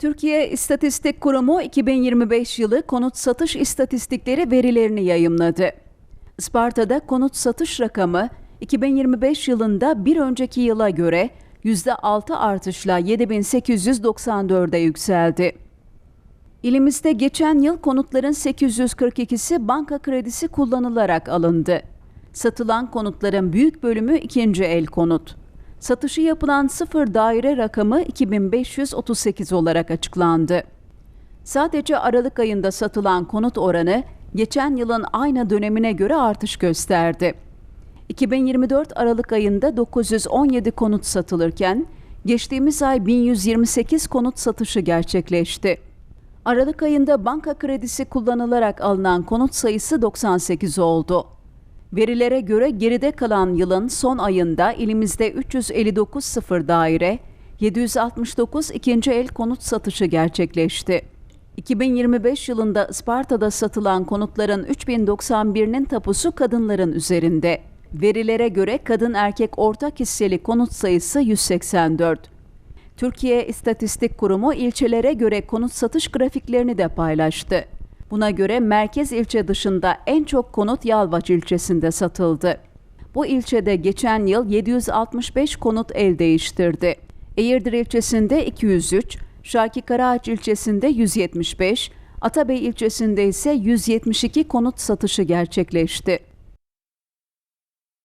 Türkiye İstatistik Kurumu 2025 yılı konut satış istatistikleri verilerini yayımladı. Isparta'da konut satış rakamı 2025 yılında bir önceki yıla göre %6 artışla 7894'e yükseldi. İlimizde geçen yıl konutların 842'si banka kredisi kullanılarak alındı. Satılan konutların büyük bölümü ikinci el konut. Satışı yapılan sıfır daire rakamı 2538 olarak açıklandı. Sadece Aralık ayında satılan konut oranı geçen yılın aynı dönemine göre artış gösterdi. 2024 Aralık ayında 917 konut satılırken geçtiğimiz ay 1128 konut satışı gerçekleşti. Aralık ayında banka kredisi kullanılarak alınan konut sayısı 98 oldu. Verilere göre geride kalan yılın son ayında ilimizde 359 sıfır daire, 769 ikinci el konut satışı gerçekleşti. 2025 yılında Isparta'da satılan konutların 3091'inin tapusu kadınların üzerinde. Verilere göre kadın erkek ortak hisseli konut sayısı 184. Türkiye İstatistik Kurumu ilçelere göre konut satış grafiklerini de paylaştı. Buna göre merkez ilçe dışında en çok konut Yalvaç ilçesinde satıldı. Bu ilçede geçen yıl 765 konut el değiştirdi. Eğirdir ilçesinde 203, Şarkı Karaağaç ilçesinde 175, Atabey ilçesinde ise 172 konut satışı gerçekleşti.